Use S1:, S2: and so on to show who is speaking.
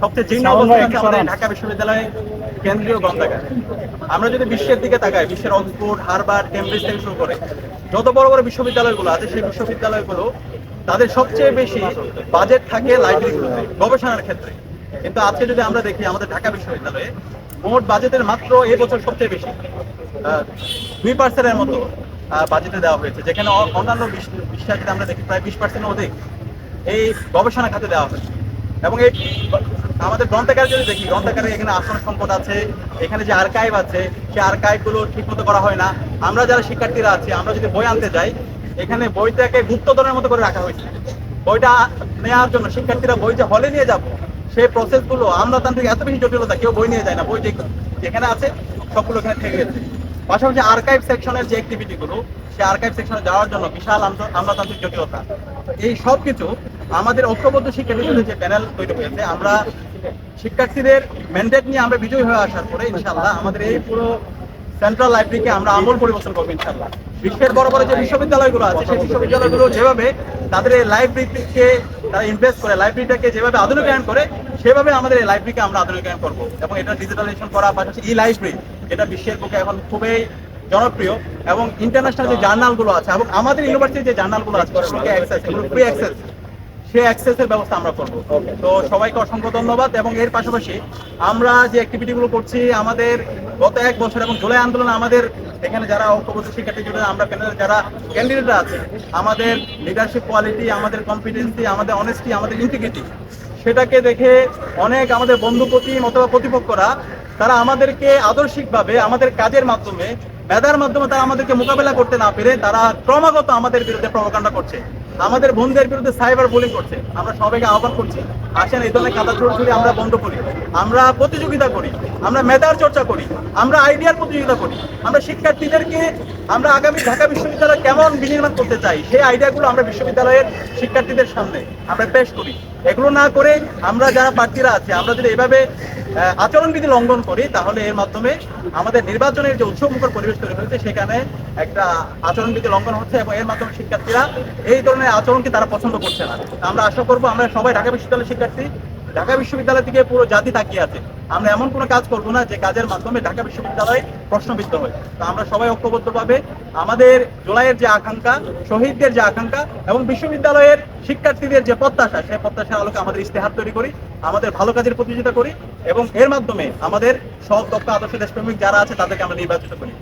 S1: সবচেয়ে অবস্থায় আছে আমাদের ঢাকা বিশ্ববিদ্যালয়ে কেন্দ্রীয় গ্রন্থাগার আমরা যদি বিশ্বের দিকে তাকাই বিশ্বের অক্সফোর্ড হার্ভার্ড কেমব্রিজ থেকে শুরু করে যত বড় বড় বিশ্ববিদ্যালয়গুলো আছে সেই বিশ্ববিদ্যালয়গুলো তাদের সবচেয়ে বেশি বাজেট থাকে লাইব্রেরিগুলোতে গবেষণার ক্ষেত্রে। কিন্তু আজকে যদি আমরা দেখি আমাদের ঢাকা বিশ্ববিদ্যালয়ে মোট বাজেটের মাত্র এই বছর সবচেয়ে বেশি দুই পার্সেন্টের মতো বাজেটে দেওয়া হয়েছে যেখানে অন্যান্য বিশ- বিশ্বে যদি আমরা দেখি প্রায় বিশ পার্সেন্ট অধিক এই গবেষণা খাতে দেওয়া হয়েছে। এবং এই আমাদের গ্রন্থাগার যদি দেখি, গ্রন্থাগারে এখানে আসন সম্পদ আছে, এখানে যে আর্কাইভ আছে সেই আর্কাইভগুলো ঠিক মতো করা হয় না। আমরা যারা শিক্ষার্থীরা আছি, আমরা যদি বই আনতে যাই, এখানে বইটাকে গুপ্তধনের মতো করে রাখা হয়েছে। বইটা নেওয়ার জন্য শিক্ষার্থীরা বই যে হলে নিয়ে যাব, সেই প্রসেসগুলো আমরা আমলাতান্ত্রিক এত বেশি জটিলতা কেউ বই নিয়ে যায় না, বই যেখানে আছে, সবগুলো এখানে থেকে গেছে। পাশাপাশি আর্কাইভ সেকশনের যে অ্যাক্টিভিটি গুলো সেই আর্কাইভ সেকশনে যাওয়ার জন্য বিশাল আন্ত- আমলাতান্ত্রিক জটিলতা। এই সব কিছু আমাদের ঐক্যবদ্ধ শিক্ষা শিক্ষার্থীদের যে প্যানেল তৈরি হয়েছে, আমরা শিক্ষার্থীদের ম্যান্ডেট নিয়ে আমরা বিজয়ী হয়ে আসার পরে ইনশাল্লাহ আমাদের এই পুরো সেন্ট্রাল লাইব্রেরিকে আমরা আমূল পরিবর্তন করব ইনশাল্লাহ বিশ্বের বড় বড় যে বিশ্ববিদ্যালয়গুলো আছে, সেই বিশ্ববিদ্যালয়গুলো যেভাবে তাদের এই লাইব্রেরিকে তারা ইনভেস্ট করে লাইব্রেরিটাকে যেভাবে আধুনিকায়ন করে, সেভাবে আমাদের এই লাইব্রেরিকে আমরা আধুনিকায়ন করব। এবং এটা ডিজিটালাইজেশন করা, পাশাপাশি ই লাইব্রেরি এটা বিশ্বের বুকে এখন খুবই জনপ্রিয়। এবং ইন্টারন্যাশনাল যে জার্নালগুলো আছে, এবং আমাদের ইউনিভার্সিটির যে জার্নালগুলো আছে এগুলো ফ্রি অ্যাক্সেস সেই অ্যাক্সেসের ব্যবস্থা আমরা করব। তো সবাইকে অসংখ্য ধন্যবাদ এবং এর পাশাপাশি আমরা যে অ্যাক্টিভিটিগুলো করছি আমাদের গত এক বছর এবং জুলাই আন্দোলনে আমাদের এখানে যারা ঐক্যবদ্ধ শিক্ষার্থী জুড়ে আমরা যারা ক্যান্ডিডেটরা আছে আমাদের লিডারশিপ কোয়ালিটি আমাদের কম্পিটেন্সি আমাদের অনেস্টি আমাদের ইন্টিগ্রিটি সেটাকে দেখে অনেক আমাদের বন্ধুপতি অথবা প্রতিপক্ষরা তারা আমাদেরকে আদর্শিকভাবে আমাদের কাজের মাধ্যমে মেধার মাধ্যমে তারা আমাদেরকে মোকাবেলা করতে না পেরে তারা ক্রমাগত আমাদের বিরুদ্ধে প্রভাকাণ্ডা করছে। আমাদের বন্ধুদের বিরুদ্ধে সাইবার বুলিং করছে। আমরা সবাইকে আহ্বান করছি, আসেন এই ধরনের কাদা ছড়ি আমরা বন্ধ করি। আমরা প্রতিযোগিতা করি, আমরা মেধার চর্চা করি, আমরা আইডিয়ার প্রতিযোগিতা করি। আমরা শিক্ষার্থীদেরকে, আমরা আগামী ঢাকা বিশ্ববিদ্যালয় কেমন বিনির্মাণ করতে চাই, সেই আইডিয়াগুলো আমরা বিশ্ববিদ্যালয়ের শিক্ষার্থীদের সামনে আমরা পেশ করি। এগুলো না করে আমরা যারা প্রার্থীরা আছে, আমরা যদি এভাবে আচরণবিধি লঙ্ঘন করি, তাহলে এর মাধ্যমে আমাদের নির্বাচনের যে উৎসবমুখর পরিবেশ তৈরি হয়েছে, সেখানে একটা আচরণবিধি লঙ্ঘন হচ্ছে এবং এর মাধ্যমে শিক্ষার্থীরা এই ধরনের আচরণকে তারা পছন্দ করছে না। আমরা আশা করব আমরা সবাই ঢাকা বিশ্ববিদ্যালয়ের শিক্ষার্থী, ঢাকা বিশ্ববিদ্যালয় থেকে পুরো জাতি তাকিয়ে আছে। আমরা এমন কোনো কাজ করব না যে কাজের মাধ্যমে ঢাকা বিশ্ববিদ্যালয় প্রশ্নবিদ্ধ হয়। তো আমরা সবাই ঐক্যবদ্ধভাবে আমাদের জুলাইয়ের যে আকাঙ্ক্ষা, শহীদদের যে আকাঙ্ক্ষা এবং বিশ্ববিদ্যালয়ের শিক্ষার্থীদের যে প্রত্যাশা, সেই প্রত্যাশার আলোকে আমাদের ইস্তেহার তৈরি করি। আমাদের ভালো কাজের প্রতিযোগিতা করি এবং এর মাধ্যমে আমাদের সব দক্ষ আদর্শ দেশপ্রেমিক যারা আছে তাদেরকে আমরা নির্বাচিত করি।